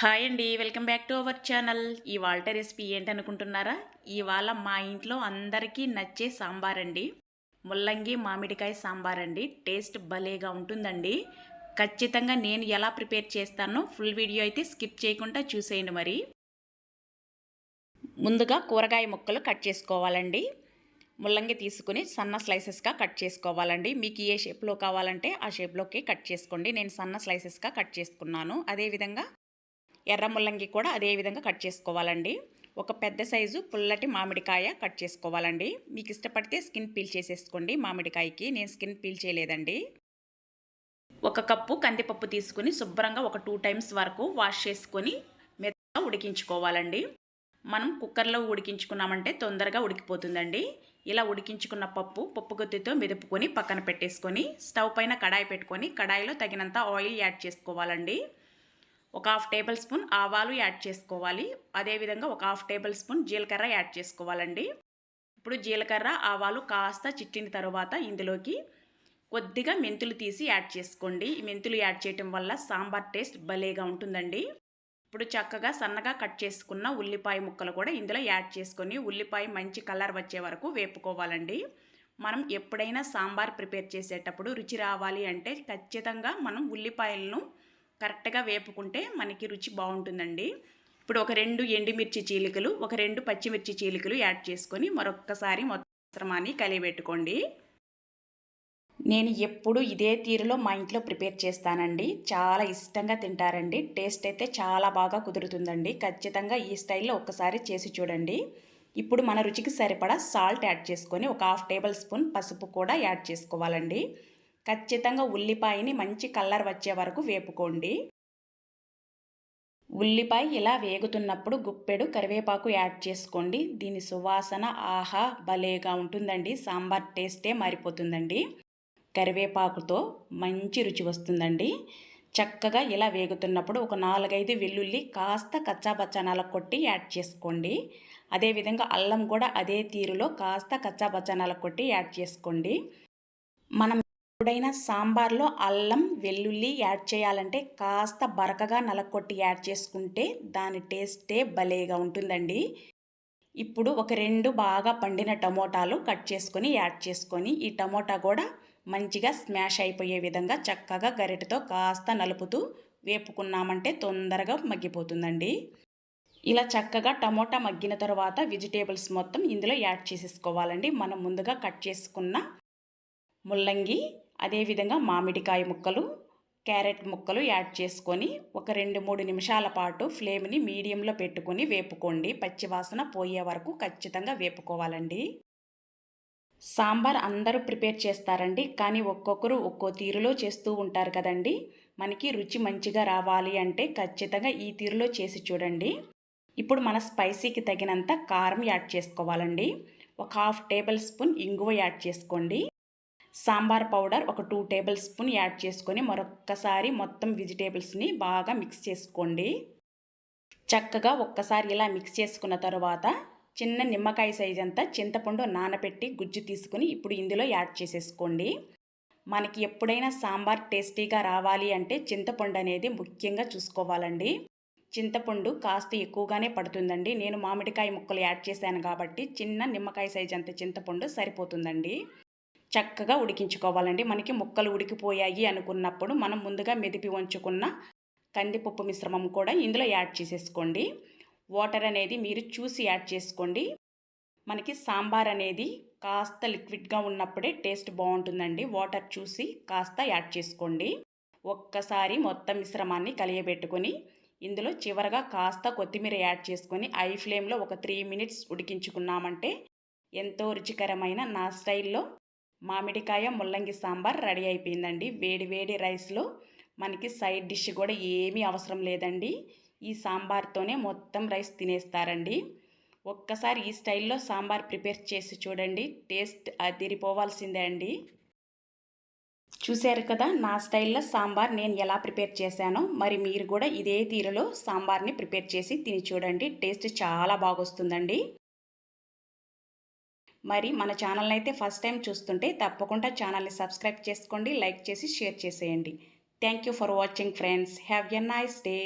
Hi అండి welcome back to our channel. ఇవాళ recipe ఏంటనుకుంటున్నారా? ఇవాళ మా ఇంట్లో అందరికీ నచ్చే సాంబార్ అండి ముల్లంగి మామిడికాయ సాంబార్ అండి టేస్ట్ భలేగా ఉంటుందండి. ఖచ్చితంగా నేను ఎలా ప్రిపేర్ చేస్తానో ఫుల్ వీడియో అయితే స్కిప్ చేయకుండా చూసేయండి మరి. ముందుగా కూరగాయ ముక్కలు కట్ చేసుకోవాలండి. ముల్లంగి తీసుకుని సన్న స్లైసెస్గా కట్ చేసుకోవాలండి. మీకు ఏ షేప్లో కావాలంటే ఆ షేప్లోకి కట్ చేసుకోండి. నేను సన్న స్లైసెస్గా కట్ చేసుకున్నాను. అదేవిధంగా ఎర్ర ముల్లంగి కూడా అదే విధంగా కట్ చేసుకోవాలండి. ఒక పెద్ద సైజు పుల్లటి మామిడికాయ కట్ చేసుకోవాలండి. మీకు ఇష్టపడితే స్కిన్ పీల్ చేసేసుకోండి మామిడికాయకి. నేను స్కిన్ పీల్ చేయలేదండి. ఒక కప్పు కందిపప్పు తీసుకుని శుభ్రంగా ఒక టూ టైమ్స్ వరకు వాష్ చేసుకొని మెత్తగా ఉడికించుకోవాలండి. మనం కుక్కర్లో ఉడికించుకున్నామంటే తొందరగా ఉడికిపోతుందండి. ఇలా ఉడికించుకున్న పప్పు పప్పు గుత్తితో మెదుపుకొని పక్కన పెట్టేసుకొని స్టవ్ పైన కడాయి పెట్టుకొని కడాయిలో తగినంత ఆయిల్ యాడ్ చేసుకోవాలండి. ఒక హాఫ్ టేబుల్ స్పూన్ ఆవాలు యాడ్ చేసుకోవాలి. అదేవిధంగా ఒక హాఫ్ టేబుల్ స్పూన్ జీలకర్ర యాడ్ చేసుకోవాలండి. ఇప్పుడు జీలకర్ర ఆవాలు కాస్త చిట్టిన తర్వాత ఇందులోకి కొద్దిగా మెంతులు తీసి యాడ్ చేసుకోండి. మెంతులు యాడ్ చేయటం వల్ల సాంబార్ టేస్ట్ భలేగా ఉంటుందండి. ఇప్పుడు చక్కగా సన్నగా కట్ చేసుకున్న ఉల్లిపాయ ముక్కలు కూడా ఇందులో యాడ్ చేసుకొని ఉల్లిపాయ మంచి కలర్ వచ్చే వరకు వేపుకోవాలండి. మనం ఎప్పుడైనా సాంబార్ ప్రిపేర్ చేసేటప్పుడు రుచి రావాలి అంటే ఖచ్చితంగా మనం ఉల్లిపాయలను కరెక్ట్గా వేపుకుంటే మనకి రుచి బాగుంటుందండి. ఇప్పుడు ఒక రెండు ఎండుమిర్చి చీలికలు ఒక రెండు పచ్చిమిర్చి చీలికలు యాడ్ చేసుకొని మరొక్కసారి మొత్తం కలిపెట్టుకోండి నేను ఎప్పుడు ఇదే తీరులో మా ఇంట్లో ప్రిపేర్ చేస్తానండి. చాలా ఇష్టంగా తింటారండి. టేస్ట్ అయితే చాలా బాగా కుదురుతుందండి. ఖచ్చితంగా ఈ స్టైల్లో ఒక్కసారి చేసి చూడండి. ఇప్పుడు మన రుచికి సరిపడా సాల్ట్ యాడ్ చేసుకొని ఒక హాఫ్ టేబుల్ స్పూన్ పసుపు కూడా యాడ్ చేసుకోవాలండి. ఖచ్చితంగా ఉల్లిపాయని మంచి కలర్ వచ్చే వరకు వేపుకోండి. ఉల్లిపాయ ఇలా వేగుతున్నప్పుడు గుప్పెడు కరివేపాకు యాడ్ చేసుకోండి. దీని సువాసన ఆహా భలేగా ఉంటుందండి. సాంబార్ టేస్టే మారిపోతుందండి. కరివేపాకుతో మంచి రుచి వస్తుందండి. చక్కగా ఇలా వేగుతున్నప్పుడు ఒక నాలుగైదు వెల్లుల్లి కాస్త కచ్చాబచ్చానాల కొట్టి యాడ్ చేసుకోండి. అదేవిధంగా అల్లం కూడా అదే తీరులో కాస్త కచ్చాబచ్చానాల కొట్టి యాడ్ చేసుకోండి. మనం ఎప్పుడైనా సాంబార్లో అల్లం వెల్లుల్లి యాడ్ చేయాలంటే కాస్త బరకగా నలకొట్టి యాడ్ చేసుకుంటే దాని టేస్టే భలేగా ఉంటుందండి. ఇప్పుడు ఒక రెండు బాగా పండిన టమోటాలు కట్ చేసుకొని యాడ్ చేసుకొని ఈ టమోటా కూడా మంచిగా స్మాష్ అయిపోయే విధంగా చక్కగా గరిటతో కాస్త నలుపుతూ వేపుకున్నామంటే తొందరగా మగ్గిపోతుందండి. ఇలా చక్కగా టమోటా మగ్గిన తర్వాత వెజిటేబుల్స్ మొత్తం ఇందులో యాడ్ చేసేసుకోవాలండి. మనం ముందుగా కట్ చేసుకున్న ముల్లంగి అదేవిధంగా మామిడికాయ ముక్కలు క్యారెట్ ముక్కలు యాడ్ చేసుకొని ఒక రెండు మూడు నిమిషాల పాటు ఫ్లేమ్ని మీడియంలో పెట్టుకొని వేపుకోండి. పచ్చివాసన పోయే వరకు ఖచ్చితంగా వేపుకోవాలండి. సాంబార్ అందరూ ప్రిపేర్ చేస్తారండి. కానీ ఒక్కొక్కరు ఒక్కో తీరులో చేస్తూ ఉంటారు కదండి. మనకి రుచి మంచిగా రావాలి అంటే ఖచ్చితంగా ఈ తీరులో చేసి చూడండి. ఇప్పుడు మన స్పైసీకి తగినంత కారం యాడ్ చేసుకోవాలండి. ఒక హాఫ్ టేబుల్ స్పూన్ ఇంగువ యాడ్ చేసుకోండి. సాంబార్ పౌడర్ ఒక టూ టేబుల్ స్పూన్ యాడ్ చేసుకొని మరొక్కసారి మొత్తం వెజిటేబుల్స్ని బాగా మిక్స్ చేసుకోండి. చక్కగా ఒక్కసారి ఇలా మిక్స్ చేసుకున్న తర్వాత చిన్న నిమ్మకాయ సైజ్ అంతా చింతపండు నానబెట్టి గుజ్జు తీసుకుని ఇప్పుడు ఇందులో యాడ్ చేసేసుకోండి. మనకి ఎప్పుడైనా సాంబార్ టేస్టీగా రావాలి అంటే చింతపండు అనేది ముఖ్యంగా చూసుకోవాలండి. చింతపండు కాస్త ఎక్కువగానే పడుతుందండి. నేను మామిడికాయ ముక్కలు యాడ్ చేశాను కాబట్టి చిన్న నిమ్మకాయ సైజ్ అంత చింతపండు సరిపోతుందండి. చక్కగా ఉడికించుకోవాలండి. మనకి ముక్కలు ఉడికిపోయాయి అనుకున్నప్పుడు మనం ముందుగా మెదిపి ఉంచుకున్న కందిపప్పు మిశ్రమం కూడా ఇందులో యాడ్ చేసేసుకోండి. వాటర్ అనేది మీరు చూసి యాడ్ చేసుకోండి. మనకి సాంబార్ అనేది కాస్త లిక్విడ్గా ఉన్నప్పుడే టేస్ట్ బాగుంటుందండి. వాటర్ చూసి కాస్త యాడ్ చేసుకోండి. ఒక్కసారి మొత్తం మిశ్రమాన్ని కలియబెట్టుకొని ఇందులో చివరగా కాస్త కొత్తిమీర యాడ్ చేసుకొని ఐ ఫ్లేమ్లో ఒక త్రీ మినిట్స్ ఉడికించుకున్నామంటే ఎంతో రుచికరమైన నా స్టైల్లో మామిడికాయ ముల్లంగి సాంబార్ రెడీ అయిపోయిందండి. వేడి వేడి రైస్లో మనకి సైడ్ డిష్ కూడా ఏమీ అవసరం లేదండి. ఈ సాంబార్తోనే మొత్తం రైస్ తినేస్తారండి. ఒక్కసారి ఈ స్టైల్లో సాంబార్ ప్రిపేర్ చేసి చూడండి. టేస్ట్ అదిరిపోవాల్సిందే అండి. చూశారు కదా నా స్టైల్లో సాంబార్ నేను ఎలా ప్రిపేర్ చేశానో మరి మీరు కూడా ఇదే తీరులో సాంబార్ని ప్రిపేర్ చేసి తిని చూడండి. టేస్ట్ చాలా బాగొస్తుందండి. మరి మన ఛానల్ని అయితే ఫస్ట్ టైం చూస్తుంటే తప్పకుండా ఛానల్ని సబ్స్క్రైబ్ చేసుకోండి లైక్ చేసి షేర్ చేసేయండి. Thank you for watching friends have a nice day